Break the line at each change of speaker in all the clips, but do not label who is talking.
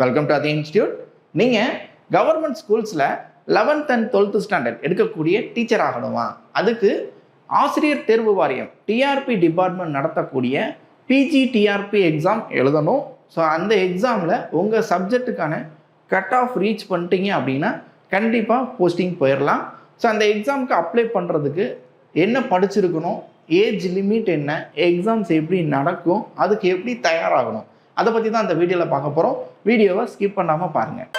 Welcome to அதி institute நீங்கள் government ஸ்கூல்ஸில் லெவன்த் அண்ட் டுவெல்த் ஸ்டாண்டர்ட் எடுக்கக்கூடிய டீச்சர் ஆகணுமா? அதுக்கு ஆசிரியர் தேர்வு வாரியம் டிஆர்பி டிபார்ட்மெண்ட் நடத்தக்கூடிய பிஜி டிஆர்பி எக்ஸாம் எழுதணும். ஸோ அந்த எக்ஸாமில் உங்கள் சப்ஜெக்ட்டுக்கான கட் ஆஃப் ரீச் பண்ணிட்டீங்க அப்படின்னா கண்டிப்பாக போஸ்டிங் போயிடலாம் ஸோ அந்த எக்ஸாமுக்கு அப்ளை பண்ணுறதுக்கு என்ன படிச்சிருக்கணும்? ஏஜ் லிமிட் என்ன? எக்ஸாம்ஸ் எப்படி நடக்கும்? அதுக்கு எப்படி தயாராகணும்? அதை பற்றி தான் அந்த வீடியோவில் பார்க்க போகிறோம் வீடியோவை ஸ்கிப் பண்ணாமல் பாருங்கள்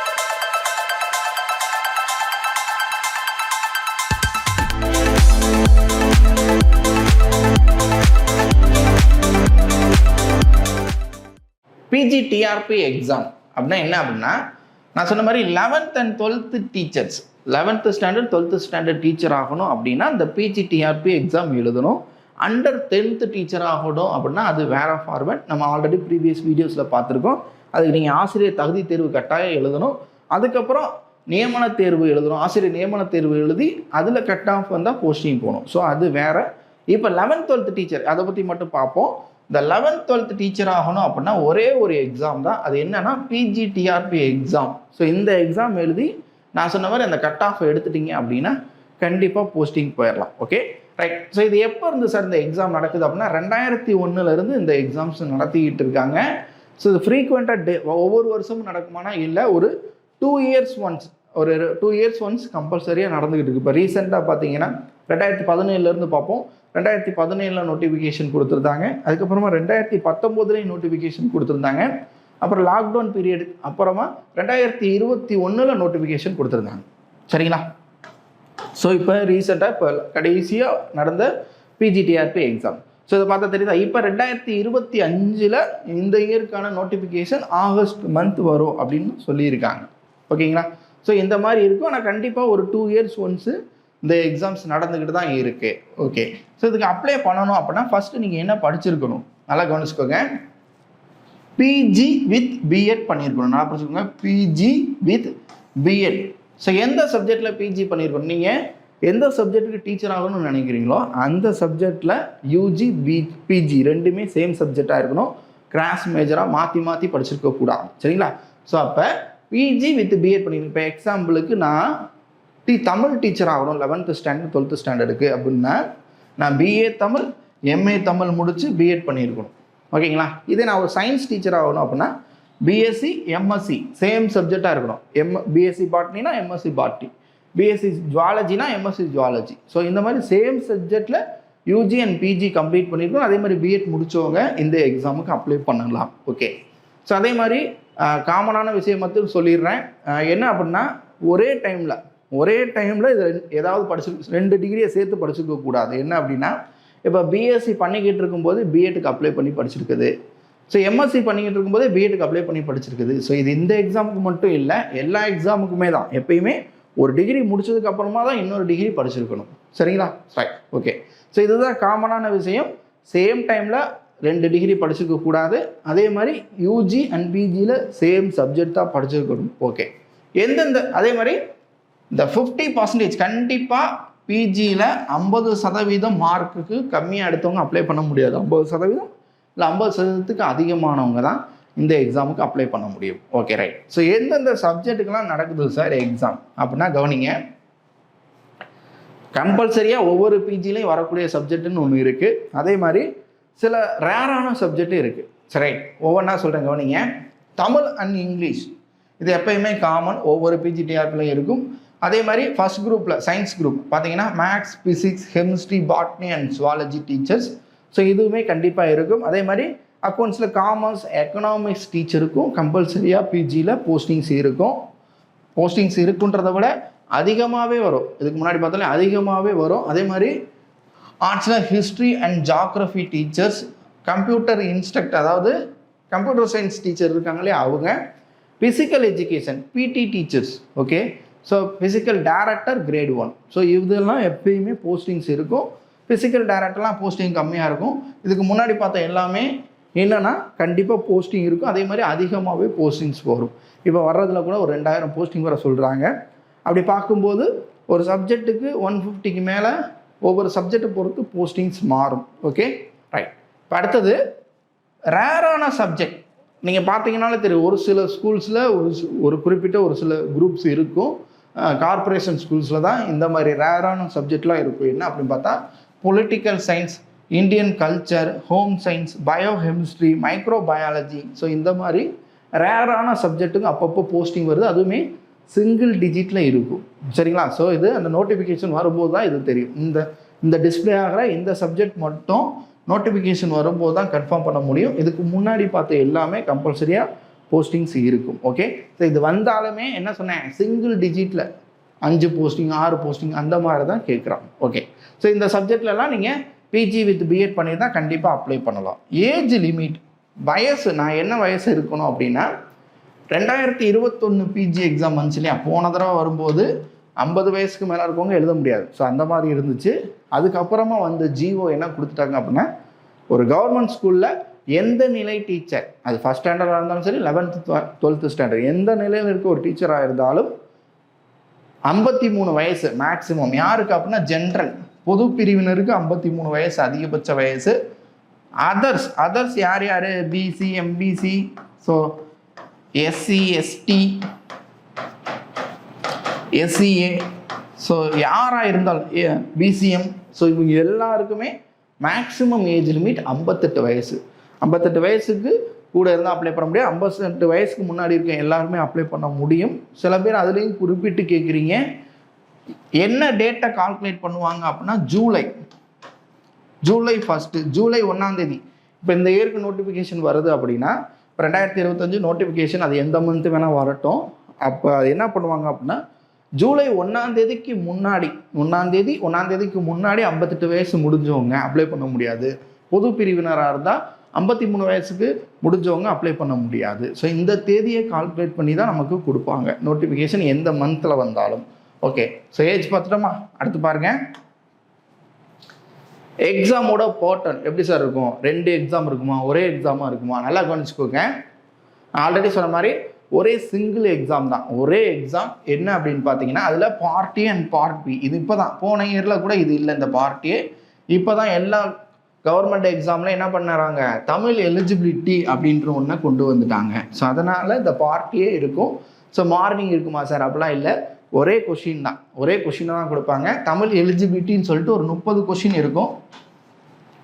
பிஜி டிஆர்பி எக்ஸாம் அப்படின்னா என்ன அப்படின்னா நான் சொன்ன மாதிரி eleventh and twelfth teachers eleventh standard twelfth standard teacher ஆகணும் அப்படின்னா இந்த பிஜி டிஆர்பி எக்ஸாம் எழுதணும். அண்டர் டென்த்து டீச்சர் ஆகணும் அப்படின்னா அது வேற ஃபார்மேட் நம்ம ஆல்ரெடி ப்ரீவியஸ் வீடியோஸில் பார்த்துருக்கோம். அதுக்கு நீங்கள் ஆசிரியர் தகுதி தேர்வு கட்டாயம் எழுதணும். அதுக்கப்புறம் நியமன தேர்வு எழுதணும். ஆசிரியர் நியமன தேர்வு எழுதி அதில் கட் ஆஃப் வந்தால் போஸ்டிங் போகணும். ஸோ அது வேற. இப்போ லெவன்த் டுவெல்த் டீச்சர் அதை பற்றி மட்டும் பார்ப்போம். இந்த லெவன்த் டுவெல்த் டீச்சர் ஆகணும் அப்படின்னா ஒரே ஒரு எக்ஸாம் தான். அது என்னென்னா பிஜிடிஆர்பி எக்ஸாம் ஸோ இந்த எக்ஸாம் எழுதி நான் சொன்ன மாதிரி அந்த கட் ஆஃப் எடுத்துட்டீங்க அப்படின்னா கண்டிப்பாக போஸ்டிங் போயிடலாம் ஓகே ரைட் ஸோ இது எப்போ இருந்து சார் இந்த எக்ஸாம் நடக்குது அப்படின்னா ரெண்டாயிரத்தி ஒன்றுலேருந்து இந்த எக்ஸாம்ஸ் நடத்திக்கிட்டு இருக்காங்க. ஸோ இது ஃப்ரீக்வெண்ட்டாக டே ஒவ்வொரு வருஷமும் நடக்குமானா இல்லை ஒரு டூ இயர்ஸ் ஒன்ஸ் ஒரு டூ இயர்ஸ் ஒன்ஸ் கம்பல்சரியாக நடந்துக்கிட்டு இருக்கு. இப்போ ரீசெண்டாக பார்த்தீங்கன்னா ரெண்டாயிரத்தி பதினேழுலேருந்து பார்ப்போம். ரெண்டாயிரத்தி பதினேழில் நோட்டிஃபிகேஷன் கொடுத்துருந்தாங்க. அதுக்கப்புறமா ரெண்டாயிரத்தி பத்தொம்போதுலேயும் நோட்டிஃபிகேஷன் கொடுத்துருந்தாங்க. அப்புறம் லாக்டவுன் பீரியட் அப்புறமா ரெண்டாயிரத்தி இருபத்தி ஒன்றில் நோட்டிஃபிகேஷன் கொடுத்துருந்தாங்க. சரிங்களா? ஸோ இப்போ ரீசெண்டாக இப்போ கடைசியாக நடந்த பிஜிடிஆர்பி எக்ஸாம் ஸோ இதை பார்த்தா தெரியுதா? இப்போ ரெண்டாயிரத்தி இருபத்தி அஞ்சில் இந்த இயருக்கான நோட்டிஃபிகேஷன் ஆகஸ்ட் மந்த் வரும் அப்படின்னு சொல்லியிருக்காங்க. ஓகேங்களா? ஸோ இந்த மாதிரி இருக்கும். ஆனால் கண்டிப்பாக ஒரு டூ இயர்ஸ் ஒன்ஸு இந்த எக்ஸாம்ஸ் நடந்துக்கிட்டு தான் இருக்குது ஓகே ஸோ இதுக்கு அப்ளை பண்ணணும் அப்படின்னா ஃபஸ்ட்டு நீங்கள் என்ன படிச்சிருக்கணும்? நல்லா கவனிச்சுக்கோங்க. பிஜி வித் பிஎட் பண்ணியிருக்கணும். நல்லா படிச்சுக்கோங்க பிஜி வித் பிஎட் ஸோ எந்த சப்ஜெக்டில் பிஜி பண்ணியிருக்கணும் நீங்கள் எந்த சப்ஜெக்ட்டுக்கு டீச்சர் ஆகணும்னு நினைக்கிறீங்களோ அந்த சப்ஜெக்டில் யூஜி பி பிஜி ரெண்டுமே சேம் சப்ஜெக்டாக இருக்கணும். கிராஸ் மேஜராக மாற்றி மாற்றி படிச்சிருக்க கூடாது. சரிங்களா? ஸோ அப்போ பிஜி வித் பிஎட் பண்ணியிருக்கேன் இப்போ எக்ஸாம்பிளுக்கு நான் டி தமிழ் டீச்சர் ஆகணும் லெவன்த்து ஸ்டாண்டர்ட் டுவெல்த்து ஸ்டாண்டர்டுக்கு அப்படின்னா நான் பிஏ தமிழ் எம்ஏ தமிழ் முடித்து பிஎட் பண்ணியிருக்கணும் ஓகேங்களா இதே நான் ஒரு சயின்ஸ் டீச்சர் ஆகணும் அப்படின்னா பிஎஸ்சி எம்எஸ்சி சேம் சப்ஜெக்டாக இருக்கணும். எம் பிஎஸ்சி பாட்னினா எம்எஸ்சி பாட்னி பிஎஸ்சி ஜுவாலஜினா எம்எஸ்சி ஜுவாலஜி ஸோ இந்த மாதிரி சேம் சப்ஜெக்டில் யூஜி அண்ட் பிஜி கம்ப்ளீட் பண்ணியிருக்கோம் அதே மாதிரி பிஎட் முடித்தவங்க இந்த எக்ஸாமுக்கு அப்ளை பண்ணலாம். ஓகே ஸோ அதே மாதிரி காமனான விஷயம் மட்டும் சொல்லிடுறேன். என்ன அப்படின்னா ஒரே டைமில் ஒரே டைமில் இது ஏதாவது படிச்சு ரெண்டு டிகிரியை சேர்த்து படிச்சுக்க கூடாது என்ன அப்படின்னா இப்போ பிஎஸ்சி பண்ணிக்கிட்டு இருக்கும்போது பிஎட்டுக்கு அப்ளை பண்ணி படிச்சிருக்குது. ஸோ எம்எஸ்சி பண்ணிக்கிட்டு இருக்கும்போதே பிஎட்டுக்கு அப்ளை பண்ணி படிச்சிருக்குது. ஸோ இது இந்த எக்ஸாமுக்கு மட்டும் இல்லை எல்லா எக்ஸாமுக்குமே தான். எப்பயுமே ஒரு டிகிரி முடிச்சதுக்கு அப்புறமா தான் இன்னொரு டிகிரி படிச்சிருக்கணும். சரிங்களா? ரைட் ஓகே ஸோ இதுதான் காமனான விஷயம். சேம் டைமில் ரெண்டு டிகிரி படிச்சிருக்க கூடாது. அதே மாதிரி யூஜி அண்ட் பிஜியில் சேம் சப்ஜெக்ட் தான் படிச்சிருக்கணும். ஓகே எந்தெந்த அதே மாதிரி இந்த ஃபிஃப்டி பர்சன்டேஜ் கண்டிப்பாக பிஜியில் ஐம்பது சதவீதம் மார்க்குக்கு கம்மியாக எடுத்தவங்க அப்ளை பண்ண முடியாது. ஐம்பது சதவீதம் இல்லை ஐம்பது சதவீதத்துக்கு அதிகமானவங்க தான் இந்த எக்ஸாமுக்கு அப்ளை பண்ண முடியும். ஓகே ரைட் ஸோ எந்தெந்த சப்ஜெக்ட்டுக்கெல்லாம் நடக்குது சார் எக்ஸாம் அப்படின்னா கவனிங்க. கம்பல்சரியாக ஒவ்வொரு பிஜிலையும் வரக்கூடிய சப்ஜெக்ட்டுன்னு ஒன்று இருக்குது அதே மாதிரி சில ரேரான சப்ஜெக்ட்டும் இருக்குது சரி ரைட் ஒவ்வொன்றா சொல்கிறேன் கவனிங்க. தமிழ் அண்ட் இங்கிலீஷ் இது எப்பயுமே காமன் ஒவ்வொரு பிஜிடிஆர்பிலையும் இருக்கும். அதே மாதிரி ஃபர்ஸ்ட் குரூப்பில் சயின்ஸ் குரூப் பார்த்தீங்கன்னா maths physics chemistry botany and zoology teachers so இதுவுமே கண்டிப்பாக இருக்கும். அதே மாதிரி அக்கௌண்ட்ஸில் காமர்ஸ் எக்கனாமிக்ஸ் டீச்சருக்கும் கம்பல்சரியாக பிஜியில் போஸ்டிங்ஸ் இருக்கும். போஸ்டிங்ஸ் இருக்குன்றதை விட அதிகமாகவே வரும். இதுக்கு முன்னாடி பார்த்தாலே அதிகமாகவே வரும். அதே மாதிரி ஆர்ட்ஸில் history and geography teachers computer instruct அதாவது கம்ப்யூட்டர் சயின்ஸ் டீச்சர் இருக்காங்களே அவங்க physical education PT teachers okay so physical director grade one so இதெல்லாம் எப்பயுமே போஸ்டிங்ஸ் இருக்கும். ஃபிசிக்கல் டேரக்டர்லாம் போஸ்டிங் கம்மியாக இருக்கும். இதுக்கு முன்னாடி பார்த்த எல்லாமே என்னென்னா கண்டிப்பாக போஸ்டிங் இருக்கும். அதே மாதிரி அதிகமாகவே போஸ்டிங்ஸ் வரும். இப்போ வர்றதுல கூட ஒரு ரெண்டாயிரம் போஸ்டிங் வர சொல்கிறாங்க அப்படி பார்க்கும்போது ஒரு சப்ஜெக்ட்டுக்கு ஒன் ஃபிஃப்டிக்கு மேலே ஒவ்வொரு சப்ஜெக்டை பொறுத்து போஸ்டிங்ஸ் மாறும். ஓகே ரைட் இப்போ அடுத்தது ரேரான சப்ஜெக்ட் நீங்கள் பார்த்தீங்கனாலே தெரியும். ஒரு சில ஸ்கூல்ஸில் ஒரு ஒரு குறிப்பிட்ட ஒரு சில குரூப்ஸ் இருக்கும். கார்ப்பரேஷன் ஸ்கூல்ஸில் தான் இந்த மாதிரி ரேரான சப்ஜெக்ட்லாம் இருக்கும். என்ன அப்படின்னு பார்த்தா political science Indian culture home science biochemistry microbiology micro biology so இந்த மாதிரி ரேரான சப்ஜெக்ட்டுக்கு அப்பப்போ போஸ்டிங் வருது. அதுவுமே சிங்கிள் டிஜிட்டில் இருக்கும். சரிங்களா? ஸோ இது அந்த நோட்டிஃபிகேஷன் வரும்போது தான் இது தெரியும். இந்த இந்த டிஸ்ப்ளே ஆகிற இந்த சப்ஜெக்ட் மட்டும் நோட்டிஃபிகேஷன் வரும்போது தான் கன்ஃபார்ம் பண்ண முடியும். இதுக்கு முன்னாடி பார்த்த எல்லாமே கம்பல்சரியாக போஸ்டிங்ஸ் இருக்கும். ஓகே ஸோ இது வந்தாலுமே என்ன சொன்னேன்? சிங்கிள் டிஜிட்டில் அஞ்சு போஸ்டிங் ஆறு போஸ்டிங் அந்த மாதிரி தான் கேட்குறான். ஓகே ஸோ இந்த சப்ஜெக்ட்லலாம் நீங்கள் பிஜி வித் பிஎட் பண்ணி தான் கண்டிப்பாக அப்ளை பண்ணலாம். ஏஜ் லிமிட் வயசு நான் என்ன வயசு இருக்கணும் அப்படின்னா ரெண்டாயிரத்தி இருபத்தொன்று பிஜி எக்ஸாம் வந்துச்சு இல்லையா? போன தடவை வரும்போது ஐம்பது வயசுக்கு மேலே இருக்கவங்க எழுத முடியாது. ஸோ அந்த மாதிரி இருந்துச்சு. அதுக்கப்புறமா வந்து ஜிஓ என்ன கொடுத்துட்டாங்க அப்படின்னா ஒரு கவர்மெண்ட் ஸ்கூலில் எந்த நிலை டீச்சர் அது ஃபஸ்ட் ஸ்டாண்டர்டாக இருந்தாலும் சரி லெவன்த்து டுவெல்த்து ஸ்டாண்டர்ட் எந்த நிலையில் இருக்க ஒரு டீச்சராக இருந்தாலும் ஐம்பத்தி மூணு வயசு மேக்சிமம் யாருக்கு அப்படின்னா ஜென்ரல் பொது பிரிவினருக்கு ஐம்பத்தி மூணு வயசு அதிகபட்ச வயசு. அதர்ஸ் அதர்ஸ் யார் யார்? BC MBC so SC ST SCA so யாராக இருந்தாலும் பிசிஎம் ஸோ இவங்க எல்லாருக்குமே மேக்சிமம் ஏஜ் லிமிட் ஐம்பத்தெட்டு வயசு. ஐம்பத்தெட்டு வயசுக்கு கூட இருந்தால் அப்ளை பண்ண முடியும் ஐம்பத்தெட்டு வயசுக்கு முன்னாடி இருக்க எல்லாருமே அப்ளை பண்ண முடியும். சில பேர் அதுலேயும் குறிப்பிட்டு கேட்குறீங்க என்ன டேட்டை கால்குலேட் பண்ணுவாங்க அப்படின்னா ஜூலை. ஜூலை ஃபஸ்ட்டு ஜூலை ஒன்றாந்தேதி இப்போ இந்த இயருக்கு நோட்டிஃபிகேஷன் வருது அப்படின்னா ரெண்டாயிரத்தி இருபத்தஞ்சு நோட்டிஃபிகேஷன் அது எந்த மந்த் வேணால் வரட்டும். அப்போ அது என்ன பண்ணுவாங்க அப்படின்னா ஜூலை ஒன்றாந்தேதிக்கு முன்னாடி ஒன்றாந்தேதி ஒன்றாந்தேதிக்கு முன்னாடி ஐம்பத்தெட்டு வயசு முடிஞ்சவங்க அப்ளை பண்ண முடியாது. பொது பிரிவினராக இருந்தால் ஐம்பத்தி மூணு வயசுக்கு முடிஞ்சவங்க அப்ளை பண்ண முடியாது. ஸோ இந்த தேதியை கால்குலேட் பண்ணி தான் நமக்கு கொடுப்பாங்க. நோட்டிஃபிகேஷன் எந்த மந்தில் வந்தாலும். ஓகே ஸோ ஏஜ் பார்த்துட்டோமா? அடுத்து பாருங்கள் எக்ஸாமோட போர்ட்டல் எப்படி சார் இருக்கும்? ரெண்டு எக்ஸாம் இருக்குமா? ஒரே எக்ஸாமாக இருக்குமா? நல்லா கவனிச்சுக்கோங்க. நான் ஆல்ரெடி சொன்ன மாதிரி ஒரே சிங்கிள் எக்ஸாம் தான். ஒரே எக்ஸாம் என்ன அப்படின்னு பார்த்தீங்கன்னா அதில் பார்ட்டி அண்ட் பார்ட் பி இது இப்போ தான் போன இயரில் கூட இது இல்லை இந்த பார்ட்டியே இப்போ தான் எல்லா கவர்மெண்ட் எக்ஸாமில் என்ன பண்ணுறாங்க? தமிழ் எலிஜிபிலிட்டி அப்படின்ற ஒன்றை கொண்டு வந்துட்டாங்க. ஸோ அதனால் இந்த பார்ட்டியே இருக்கும். ஸோ மார்னிங் இருக்குமா சார் அப்படிலாம் இல்லை. ஒரே கொஷின் தான். ஒரே கொஷினை தான் கொடுப்பாங்க. தமிழ் எலிஜிபிலிட்டின்னு சொல்லிட்டு ஒரு முப்பது கொஷின் இருக்கும்.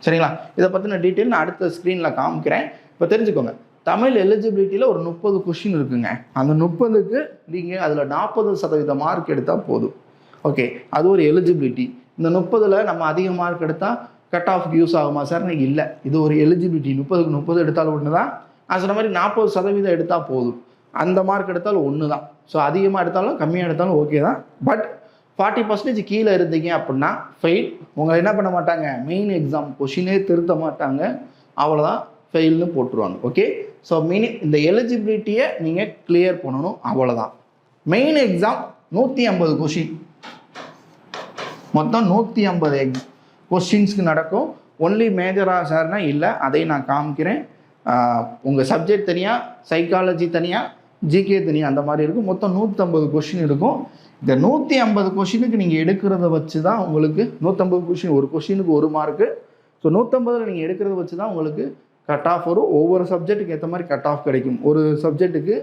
சரிங்களா? இதை பற்றின டீட்டெயில் நான் அடுத்த ஸ்க்ரீனில் காமிக்கிறேன். இப்போ தெரிஞ்சுக்கோங்க. தமிழ் எலிஜிபிலிட்டியில் ஒரு முப்பது கொஷின் இருக்குங்க. அந்த முப்பதுக்கு நீங்கள் அதில் நாற்பது சதவீத மார்க் எடுத்தால் போதும். ஓகே அது ஒரு எலிஜிபிலிட்டி இந்த முப்பதில் நம்ம அதிக மார்க் எடுத்தால் கட் ஆஃப் யூஸ் ஆகுமா சார்னு இல்லை. இது ஒரு எலிஜிபிலிட்டி முப்பதுக்கு முப்பது எடுத்தாலும் ஒன்று தான் நான் சொன்ன மாதிரி நாற்பது சதவீதம் எடுத்தால் போதும். அந்த மார்க் எடுத்தாலும் ஒன்று தான் ஸோ அதிகமாக எடுத்தாலும் கம்மியாக எடுத்தாலும் ஓகே தான். பட் ஃபார்ட்டி பர்சன்டேஜ் கீழே இருந்தீங்க அப்படின்னா ஃபெயில் உங்களை என்ன பண்ண மாட்டாங்க? மெயின் எக்ஸாம் கொஷினே திருத்த மாட்டாங்க. அவ்வளோதான் ஃபெயில்னு போட்டுருவாங்க. ஓகே ஸோ மினி இந்த எலிஜிபிலிட்டியை நீங்கள் கிளியர் பண்ணணும். அவ்வளோதான் மெயின் எக்ஸாம் நூற்றி ஐம்பது கொஷின் மொத்தம் நூற்றி ஐம்பது எக்ஸ் கொஸ்டின்ஸ்க்கு நடக்கும். ஒன்லி மேஜராக சார்னா இல்லை. அதை நான் காமிக்கிறேன். உங்கள் சப்ஜெக்ட் தனியாக சைக்காலஜி தனியாக ஜிகே தனியாக அந்த மாதிரி இருக்கும். மொத்தம் நூற்றம்பது கொஷின் இருக்கும். இந்த நூற்றி ஐம்பது கொஷினுக்கு நீங்கள் எடுக்கிறத வச்சு தான் உங்களுக்கு நூற்றம்பது கொஷின் ஒரு கொஷினுக்கு ஒரு மார்க்கு ஸோ நூற்றம்பதில் நீங்கள் எடுக்கிறத வச்சு தான் உங்களுக்கு கட் ஆஃப் வரும். ஒவ்வொரு சப்ஜெக்ட்டுக்கு ஏற்ற மாதிரி கட் ஆஃப் கிடைக்கும். ஒரு சப்ஜெக்ட்டுக்கு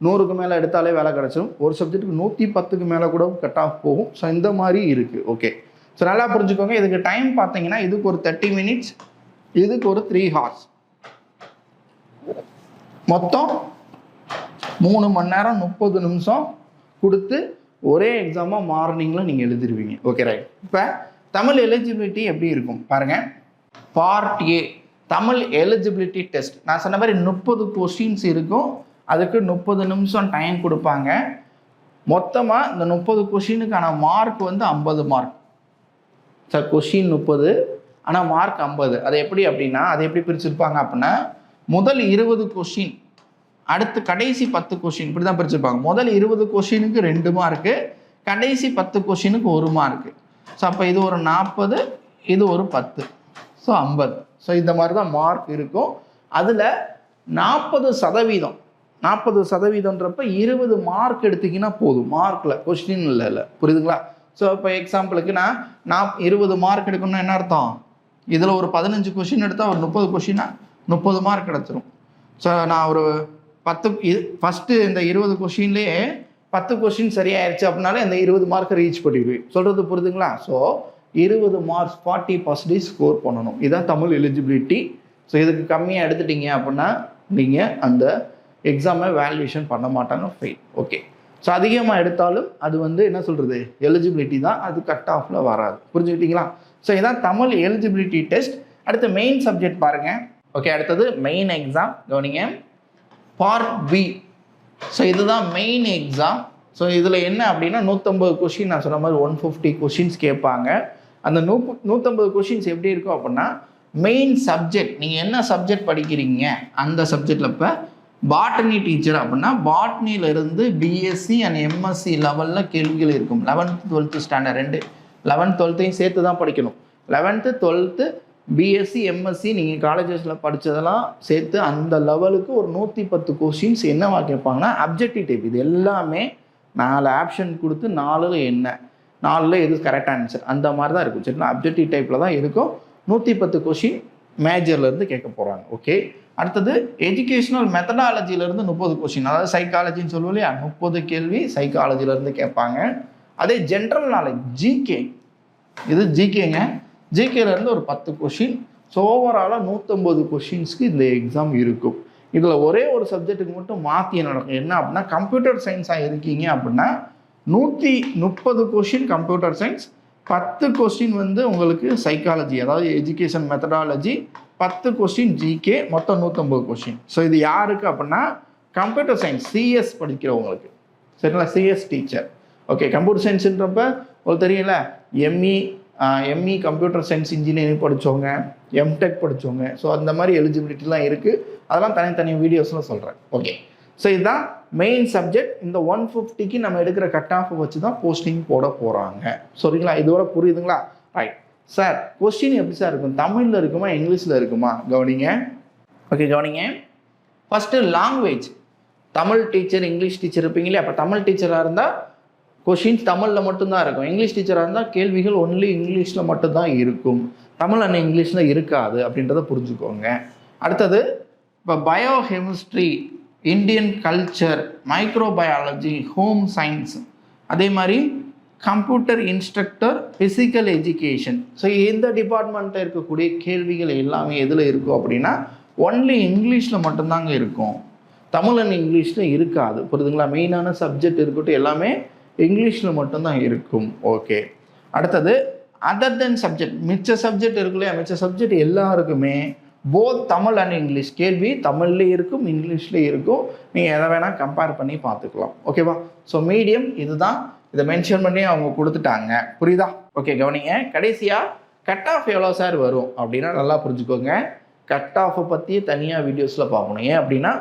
நூறுக்கு மேலே எடுத்தாலே வேலை கிடச்சிடும் ஒரு சப்ஜெக்ட்டுக்கு நூற்றி பத்துக்கு மேலே கூட கட் ஆஃப் போகும். ஸோ இந்த மாதிரி இருக்குது ஓகே ஸோ நல்லா புரிஞ்சுக்கோங்க. இதுக்கு டைம் பார்த்தீங்கன்னா இதுக்கு ஒரு தேர்ட்டி மினிட்ஸ் இதுக்கு ஒரு த்ரீ ஹார்ஸ் மொத்தம் மூணு மணி நேரம் முப்பது நிமிஷம் கொடுத்து ஒரே எக்ஸாமாக மார்னிங்கில் நீங்கள் எழுதிருவீங்க. ஓகே ரைட் இப்போ தமிழ் எலிஜிபிலிட்டி எப்படி இருக்கும்? பாருங்கள் part A Tamil eligibility test நான் சொன்ன மாதிரி முப்பது கொஸ்டின்ஸ் இருக்கும். அதுக்கு முப்பது நிமிஷம் டைம் கொடுப்பாங்க. மொத்தமாக இந்த முப்பது கொஷினுக்கான மார்க் வந்து ஐம்பது மார்க் சார் கொஷின் முப்பது ஆனால் மார்க் ஐம்பது. அது எப்படி அப்படின்னா அது எப்படி பிரிச்சிருப்பாங்க அப்படின்னா முதல் இருபது கொஷின் அடுத்து கடைசி பத்து கொஷின் இப்படி தான் பிரிச்சிருப்பாங்க. முதல் இருபது கொஷினுக்கு ரெண்டு மார்க்கு கடைசி பத்து கொஷினுக்கு ஒரு மார்க்கு ஸோ அப்போ இது ஒரு நாற்பது இது ஒரு பத்து. ஸோ ஐம்பது. ஸோ இந்த மாதிரி தான் மார்க் இருக்கும். அதில் நாற்பது சதவீதம் நாற்பது சதவீதன்றப்ப இருபது மார்க் எடுத்திங்கன்னா போதும். மார்க்கில் கொஸ்டின் இல்லை இல்லை. புரியுதுங்களா? ஸோ இப்போ எக்ஸாம்பிளுக்கு நான் நான் இருபது மார்க் எடுக்கணும்னா என்ன அர்த்தம்? இதில் ஒரு பதினஞ்சு கொஷின் எடுத்தால் ஒரு முப்பது கொஷினா முப்பது மார்க் கிடச்சிரும். ஸோ நான் ஒரு பத்து இது ஃபஸ்ட்டு இந்த இருபது கொஷின்லேயே பத்து கொஷின் சரியாயிருச்சு அப்படின்னாலே இந்த இருபது மார்க்கை ரீச் பண்ணிடுவேன். சொல்கிறது புரியுதுங்களா ஸோ இருபது மார்க்ஸ் ஃபார்ட்டி பர்சன்டேஜ் ஸ்கோர் பண்ணணும். இதுதான் தமிழ் எலிஜிபிலிட்டி ஸோ இதுக்கு கம்மியாக எடுத்துட்டீங்க அப்படின்னா நீங்கள் அந்த எக்ஸாமை வேல்யூஷன் பண்ண மாட்டாங்க ஃபெயில் ஓகே ஸோ அதிகமாக எடுத்தாலும் அது வந்து என்ன சொல்கிறது எலிஜிபிலிட்டி தான். அது கட் ஆஃபில் வராது. புரிஞ்சுக்கிட்டீங்களா ஸோ இதான் தமிழ் எலிஜிபிலிட்டி டெஸ்ட் அடுத்து மெயின் சப்ஜெக்ட் பாருங்கள் ஓகே அடுத்தது மெயின் எக்ஸாம் கவனிங்க. பார்ட் பி ஸோ இதுதான் மெயின் எக்ஸாம் ஸோ இதில் என்ன அப்படின்னா நூற்றம்பது கொஷின் நான் சொன்ன மாதிரி ஒன் ஃபிஃப்டி கொஷின்ஸ் கேட்பாங்க. அந்த நூ நூற்றம்பது கொஷின்ஸ் எப்படி இருக்கும் அப்படின்னா மெயின் சப்ஜெக்ட் நீங்கள் என்ன சப்ஜெக்ட் படிக்கிறீங்க? அந்த சப்ஜெக்டில் இப்போ பாட்டனி டீச்சர் அப்படின்னா பாட்னியிலிருந்து பிஎஸ்சி அண்ட் எம்எஸ்சி லெவலில் கேள்விகள் இருக்கும். லெவன்த்து டுவெல்த்து ஸ்டாண்டர்ட் ரெண்டு. லெவன்த் டுவெல்த்தையும் சேர்த்து தான் படிக்கணும். லெவன்த்து டுவெல்த்து பிஎஸ்சி எம்எஸ்சி நீங்கள் காலேஜஸில் படித்ததெல்லாம் சேர்த்து அந்த லெவலுக்கு ஒரு நூற்றி பத்து கொஷின்ஸ் என்னவா கேட்பாங்கன்னா அப்ஜெக்டிவ் டைப் இது எல்லாமே நாலு ஆப்ஷன் கொடுத்து நாலில் என்ன? நாலில் எது கரெக்ட் ஆன்சர் அந்த மாதிரி தான் இருக்கும். சரிங்களா? அப்ஜெக்டிவ் டைப்பில் தான் இருக்கும். நூற்றி பத்து கொஷின் மேஜர்லேருந்து கேட்க போகிறாங்க ஓகே அடுத்தது எஜுகேஷனல் மெத்தடாலஜிலேருந்து முப்பது கொஷின் அதாவது சைக்காலஜின்னு சொல்லுவோம் இல்லையா? முப்பது கேள்வி சைக்காலஜிலேருந்து கேட்பாங்க. அதே ஜென்ரல் நாலேஜ் ஜிகே இது ஜிகேங்க ஜிகேலேருந்து ஒரு பத்து கொஷின் ஸோ ஓவராலாக நூற்றம்பது கொஷின்ஸ்க்கு இந்த எக்ஸாம் இருக்கும். இதில் ஒரே ஒரு சப்ஜெக்ட்டுக்கு மட்டும் மாற்றி நடக்கும்? என்ன அப்படின்னா கம்ப்யூட்டர் சயின்ஸாக இருக்கீங்க அப்படின்னா நூற்றி முப்பது கொஷின் கம்ப்யூட்டர் சயின்ஸ் பத்து கொஸ்டின் வந்து உங்களுக்கு சைக்காலஜி அதாவது எஜுகேஷன் மெத்தடாலஜி பத்து கொஸ்டின் ஜிகே மொத்தம் நூற்றம்பது கொஸ்டின். ஸோ இது யாருக்கு அப்படின்னா கம்ப்யூட்டர் சயின்ஸ் சிஎஸ் படிக்கிறவங்களுக்கு. சரிங்களா? சிஎஸ் டீச்சர் ஓகே கம்ப்யூட்டர் சயின்ஸுன்றப்ப உங்களுக்கு தெரியல ME ME computer science engineering படித்தவங்க எம்டெக் படித்தவங்க ஸோ அந்த மாதிரி எலிஜிபிலிட்டிலாம் இருக்குது அதெல்லாம் தனித்தனி வீடியோஸ்லாம் சொல்கிறேன் ஓகே ஸோ இதுதான் மெயின் சப்ஜெக்ட் இந்த ஒன் ஃபிஃப்டிக்கு நம்ம எடுக்கிற கட் ஆஃப் வச்சு தான் போஸ்டிங் போட போகிறாங்க சரிங்களா? இதோட புரியுதுங்களா? ரைட் சார் கொஸ்டின் எப்படி சார் இருக்கும்? தமிழில் இருக்குமா இங்கிலீஷில் இருக்குமா? கவனிங்க. ஓகே கவனிங்க. First language Tamil teacher English teacher இருப்பீங்களே அப்போ தமிழ் டீச்சராக இருந்தால் கொஷின்ஸ் தமிழில் மட்டும்தான் இருக்கும். இங்கிலீஷ் டீச்சராக இருந்தால் கேள்விகள் ஒன்லி இங்கிலீஷில் மட்டும்தான் இருக்கும். தமிழ் அண்ணன் இங்கிலீஷில் இருக்காது அப்படின்றத புரிஞ்சுக்கோங்க. அடுத்தது இப்போ biochemistry Indian culture microbiology home science அதே மாதிரி computer instructor physical education so எந்த டிபார்ட்மெண்ட்டில் இருக்கக்கூடிய கேள்விகள் எல்லாமே எதில் இருக்கும் அப்படின்னா ஒன்லி இங்கிலீஷில் மட்டும்தாங்க இருக்கும். தமிழ் அண்ட் இங்கிலீஷில் இருக்காது. புரியுதுங்களா? மெயினான சப்ஜெக்ட் இருக்கட்டும் எல்லாமே இங்கிலீஷில் மட்டும்தான் இருக்கும். ஓகே அடுத்தது அதர் தென் சப்ஜெக்ட் மிச்ச சப்ஜெக்ட் இருக்கு இல்லையா மிச்ச சப்ஜெக்ட் எல்லாருக்குமே போத் தமிழ் அண்ட் இங்கிலீஷ் கேள்வி தமிழ்லேயும் இருக்கும் இங்கிலீஷ்லேயும் இருக்கும். நீங்கள் எதை வேணால் கம்பேர் பண்ணி பார்த்துக்கலாம். ஓகேவா ஸோ மீடியம் இதுதான். இதை மென்ஷன் பண்ணி அவங்க கொடுத்துட்டாங்க. புரியுதா? ஓகே கவனிங்க. கடைசியாக கட் ஆஃப் எவ்வளோ சார் வரும்? அப்படின்னா நல்லா புரிஞ்சுக்கோங்க. கட் ஆஃபை பற்றி தனியாக வீடியோஸில் பார்க்கணும் ஏன் அப்படின்னா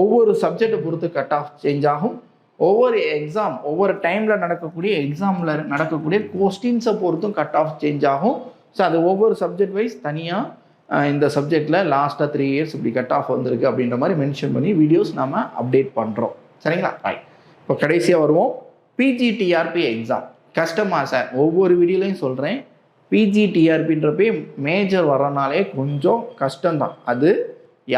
ஒவ்வொரு சப்ஜெக்டை பொறுத்து கட் ஆஃப் சேஞ்ச் ஆகும். ஒவ்வொரு எக்ஸாம் ஒவ்வொரு டைமில் நடக்கக்கூடிய எக்ஸாமில் நடக்கக்கூடிய கொஸ்டின்ஸை பொறுத்தும் கட் ஆஃப் சேஞ்ச் ஆகும். ஸோ அது ஒவ்வொரு சப்ஜெக்ட் வைஸ் தனியாக இந்த சப்ஜெக்டில் லாஸ்ட்டாக த்ரீ இயர்ஸ் இப்படி கட் ஆஃப் வந்திருக்கு அப்படின்ற மாதிரி மென்ஷன் பண்ணி வீடியோஸ் நம்ம அப்டேட் பண்ணுறோம் சரிங்களா? ரைட் இப்போ கடைசியாக வருவோம். பிஜிடிஆர்பி எக்ஸாம் கஷ்டமாக சார் ஒவ்வொரு வீடியோலையும் சொல்கிறேன் பிஜிடிஆர்பின்றப்பே மேஜர் வரனாலே கொஞ்சம் கஷ்டம்தான். அது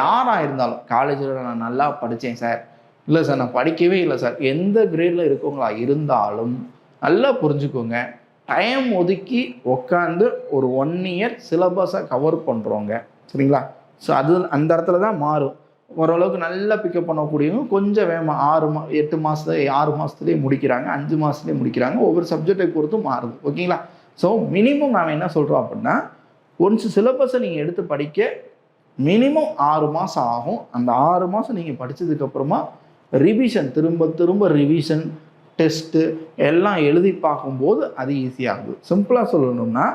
யாராக இருந்தாலும் காலேஜில் நான் நல்லா படித்தேன் சார் இல்லை சார் நான் படிக்கவே இல்லை சார் எந்த கிரேடில் இருக்கவங்களா இருந்தாலும் நல்லா புரிஞ்சுக்கோங்க. டைம் ஒதுக்கி உட்காந்து ஒரு ஒன் இயர் சிலபஸை கவர் பண்ணுறோங்க சரிங்களா? ஸோ அது அந்த இடத்துல தான் மாறும். ஓரளவுக்கு நல்லா பிக்கப் பண்ணக்கூடியவங்க கொஞ்சம் வேகமாக ஆறு மா எட்டு மாதத்துல ஆறு மாதத்துலேயே முடிக்கிறாங்க. அஞ்சு மாதத்துலேயே முடிக்கிறாங்க. ஒவ்வொரு சப்ஜெக்டை பொறுத்தும் மாறுது. ஓகேங்களா? ஸோ மினிமம் நாம் என்ன சொல்கிறோம் அப்படின்னா ஒன்ஸ் சிலபஸை நீங்கள் எடுத்து படிக்க மினிமம் ஆறு மாதம் ஆகும். அந்த ஆறு மாதம் நீங்கள் படித்ததுக்கப்புறமா ரிவிஷன் திரும்ப திரும்ப ரிவிஷன் டெஸ்ட்டு எல்லாம் எழுதி பார்க்கும்போது அது ஈஸியாகுது சிம்பிளாக சொல்லணும்னா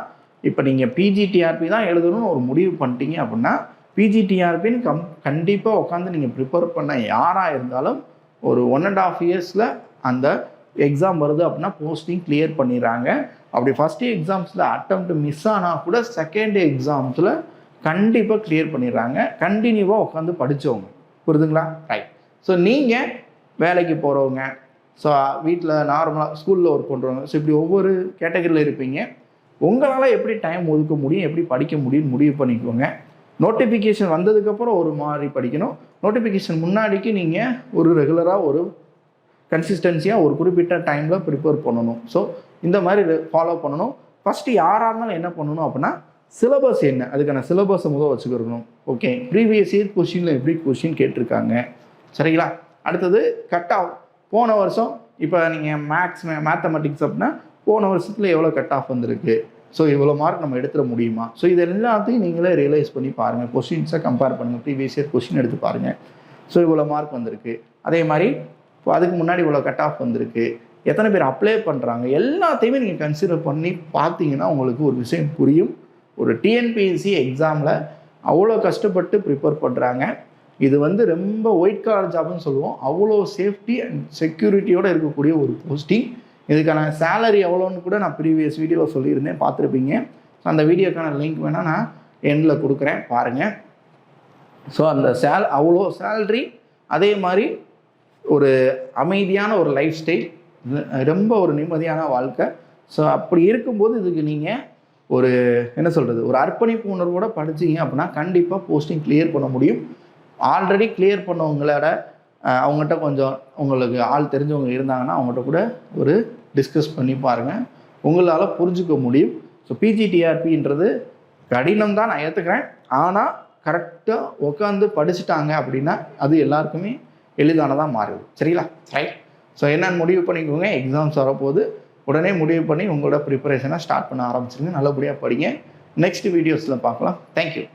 இப்போ நீங்கள் பிஜிடிஆர்பி தான் எழுதணும்னு ஒரு முடிவு பண்ணிட்டீங்க அப்படின்னா பிஜிடிஆர்பின்னு கம் கண்டிப்பாக உட்காந்து நீங்கள் ப்ரிப்பேர் பண்ண யாராக இருந்தாலும் ஒரு ஒன் அண்ட் ஆஃப் இயர்ஸில் அந்த எக்ஸாம் வருது அப்படின்னா போஸ்டிங் கிளியர் பண்ணிடுறாங்க. அப்படி ஃபஸ்ட்டு எக்ஸாம்ஸில் அட்டம் மிஸ் ஆனால் கூட செகண்ட் எக்ஸாம்ஸில் கண்டிப்பாக கிளியர் பண்ணிடுறாங்க. கண்டினியூவாக உட்காந்து படித்தவங்க புரியுதுங்களா? ரைட் ஸோ நீங்கள் வேலைக்கு போகிறவங்க ஸோ வீட்டில் நார்மலாக ஸ்கூலில் ஒர்க் பண்ணுறவங்க ஸோ இப்படி ஒவ்வொரு கேட்டகரியில் இருப்பீங்க. உங்களால் எப்படி டைம் ஒதுக்க முடியும் எப்படி படிக்க முடியும்னு முடிவு பண்ணிக்கோங்க. நோட்டிஃபிகேஷன் வந்ததுக்கப்புறம் ஒரு மாதிரி படிக்கணும். நோட்டிஃபிகேஷன் முன்னாடிக்கு நீங்கள் ஒரு ரெகுலராக ஒரு கன்சிஸ்டன்சியாக ஒரு குறிப்பிட்ட டைமில் ப்ரிப்பேர் பண்ணணும். ஸோ இந்த மாதிரி ஃபாலோ பண்ணணும். ஃபஸ்ட்டு யாராக இருந்தாலும் என்ன பண்ணணும் அப்படின்னா சிலபஸ் என்ன? அதுக்கான சிலபஸை முதல் வச்சுக்கிறணும் ஓகே ப்ரீவியஸ் இயர் கொஷினில் எப்படி கொஷின் கேட்டிருக்காங்க? சரிங்களா? அடுத்தது கட் ஆஃப் போன வருஷம் இப்போ நீங்கள் மேக்ஸ் மேத்தமெட்டிக்ஸ் அப்படின்னா போன வருஷத்தில் எவ்வளோ கட் ஆஃப் வந்திருக்கு? ஸோ இவ்வளோ மார்க் நம்ம எடுத்துட முடியுமா? ஸோ இது எல்லாத்தையும் நீங்களே ரியலைஸ் பண்ணி பாருங்கள் கொஷின்ஸை கம்பேர் பண்ணுங்கள் ப்ரீவியஸ் இயர் கொஷின் எடுத்து பாருங்கள் ஸோ இவ்வளோ மார்க் வந்திருக்கு. அதே மாதிரி இப்போ அதுக்கு முன்னாடி இவ்வளோ கட் ஆஃப் வந்திருக்கு. எத்தனை பேர் அப்ளை பண்ணுறாங்க எல்லாத்தையுமே நீங்கள் கன்சிடர் பண்ணி பார்த்தீங்கன்னா உங்களுக்கு ஒரு விஷயம் புரியும். ஒரு டிஎன்பிஎஸ்சி எக்ஸாமில் அவ்வளோ கஷ்டப்பட்டு ப்ரிப்பேர் பண்ணுறாங்க இது வந்து ரொம்ப ஒயிட் காலர் ஜாப்னு சொல்லுவோம். அவ்வளோ சேஃப்டி அண்ட் செக்யூரிட்டியோடு இருக்கக்கூடிய ஒரு போஸ்டிங் இதுக்கான சேலரி எவ்வளோன்னு கூட நான் ப்ரீவியஸ் வீடியோவில் சொல்லியிருந்தேன். பார்த்துருப்பீங்க. ஸோ அந்த வீடியோக்கான லிங்க் வேணால் நான் எண்டில் கொடுக்குறேன். பாருங்கள் ஸோ அந்த சேல் அவ்வளோ சேல்ரி அதே மாதிரி ஒரு அமைதியான ஒரு லைஃப் ஸ்டைல் ரொம்ப ஒரு நிம்மதியான வாழ்க்கை. ஸோ அப்படி இருக்கும்போது இதுக்கு நீங்கள் ஒரு என்ன சொல்கிறது ஒரு அர்ப்பணிப்பு உணர்வோடு படிச்சீங்க அப்படின்னா கண்டிப்பாக போஸ்டிங் கிளியர் பண்ண முடியும். ஆல்ரெடி கிளியர் பண்ணவங்களோட அவங்ககிட்ட கொஞ்சம் உங்களுக்கு ஆள் தெரிஞ்சவங்க இருந்தாங்கன்னா அவங்ககிட்ட கூட ஒரு டிஸ்கஸ் பண்ணி பாருங்கள் உங்களால் புரிஞ்சுக்க முடியும். ஸோ பிஜிடிஆர்பின்றது கடினம் தான் நான் ஏற்றுக்கிறேன் ஆனால் கரெக்டாக உட்காந்து படிச்சுட்டாங்க அப்படின்னா அது எல்லாருக்குமே எளிதானதாக மாறுது சரிங்களா? ரைட் ஸோ என்னென்னு முடிவு பண்ணிக்கோங்க. எக்ஸாம்ஸ் வரப்போகுது. உடனே முடிவு பண்ணி உங்களோட ப்ரிப்பரேஷனை ஸ்டார்ட் பண்ண ஆரம்பிச்சிருங்க. நல்லபடியாக படிங்க. நெக்ஸ்ட் வீடியோஸில் பார்க்கலாம். தேங்க்யூ